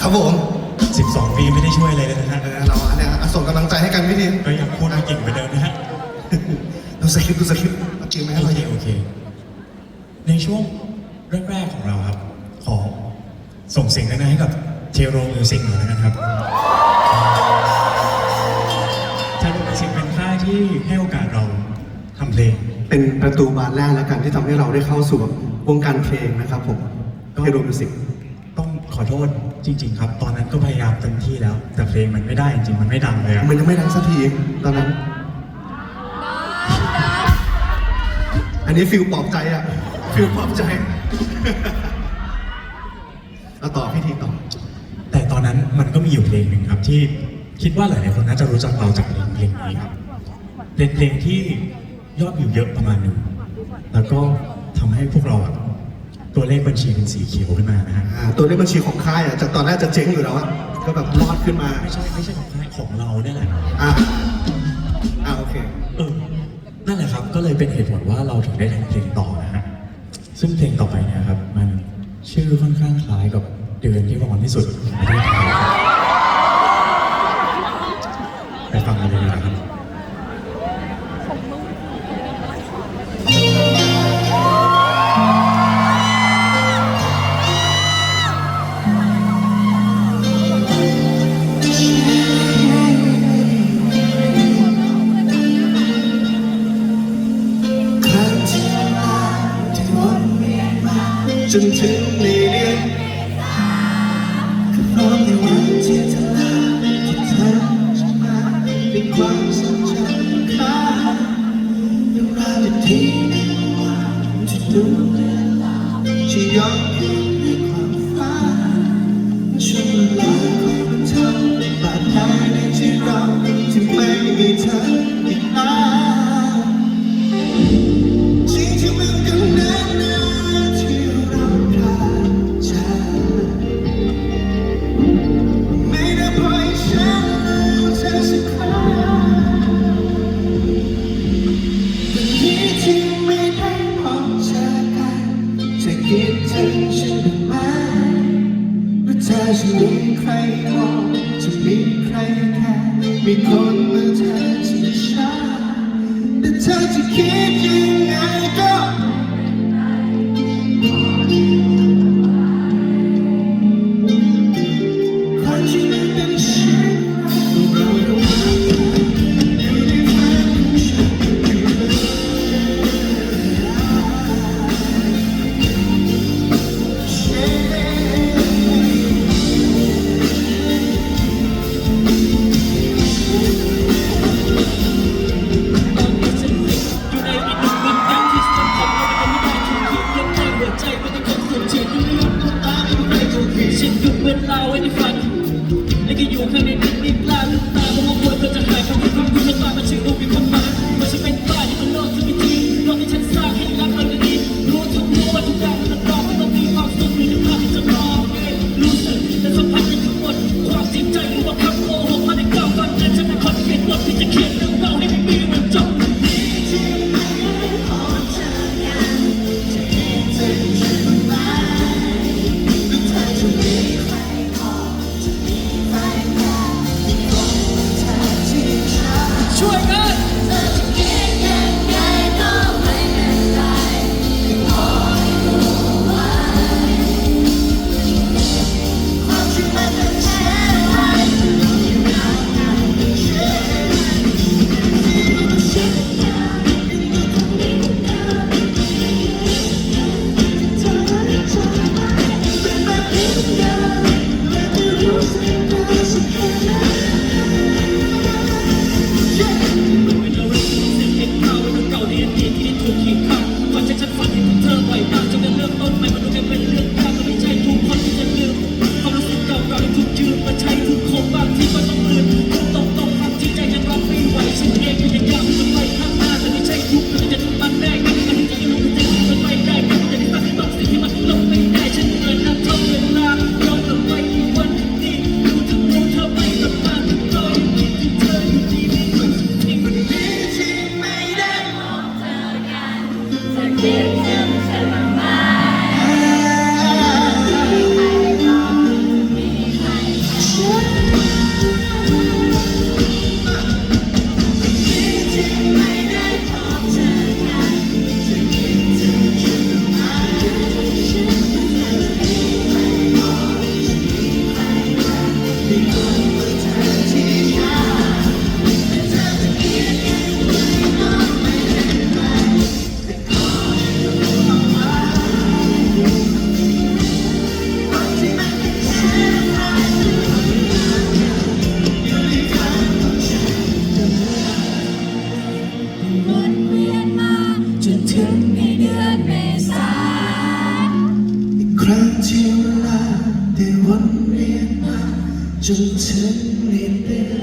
ครับผม12 ปีไม่ได้ช่วยอะไรเลยนะฮะเออเราเนี่ยส่งกำลังใจให้กันพี่ทีมก็ยังพูดไม่เก่งเหมือนเดิมนะฮะดูสคริปต์ดูสคริปต์เอาจริงไหมให้โอเราเคเยอะโอเค ในช่วงแรกๆของเราครับ ขอส่งเสียงดังๆให้กับเทโรมิวสิกหน่อยแล้วกันครับเทโรมิวสิกเป็นค่ายที่ให้โอกาสเราทำเพลง เป็นประตูบานแรกแล้วกันที่ทำให้เราได้เข้าสู่วงการเพลงนะครับผมเฮโรมิวสิกต้ องขอโทษจริง ๆ ครับ ตอนนั้นก็พยายามเต็มที่แล้ว แต่เพลงมันไม่ได้จริงๆมันไม่ดังเลยอะมันยังไม่ดังสักทีตอนนั้น อันนี้ฟิลปลอบใจอะฟิลปลอบใจเอาต่อพี่ทีต่อ แต่ตอนนั้นมันก็มีอยู่เพลงหนึ่งครับที่คิดว่าหลายๆคนน่าจะรู้จักเราจากเพลงเพลงนี้ครับเป็นเพลงที่ยอดวิวเยอะประมาณหนึ่งแล้วก็ทำให้พวกเราอะ ตัวเลขบัญชีเป็นสีเขียวขึ้นมานะฮะอ่าตัวเลขบัญชีของค่ายอะจากตอนแรกจะเจ๊งอยู่แล้วอะก็แบบรอดขึ้นมาไม่ใช่ไม่ใช่ของค่ายของเราเนี่ยแหละอ่าอ่าโอเค เออนั่นแหละครับก็เลยเป็นเหตุผลว่าเราถึงได้ทำเพลงต่อนะฮะซึ่งเพลงต่อไปเนี่ยครับมันชื่อค่อนข้างคล้ายกับเดือนที่ร้อนที่สุดของประเทศไทย จนถึงในเดือนก็เพร้อมในวันที่เธอลาที่เธอจะมาเป็นความทรงจำค้างเรื่องราวดีๆในวันที่ดูเวลาที่ย้อนคืน หรือเธอจะมีใครมองจะมีใครแค่มีคนมือ เรียนมาจนถึงเรียนเป็น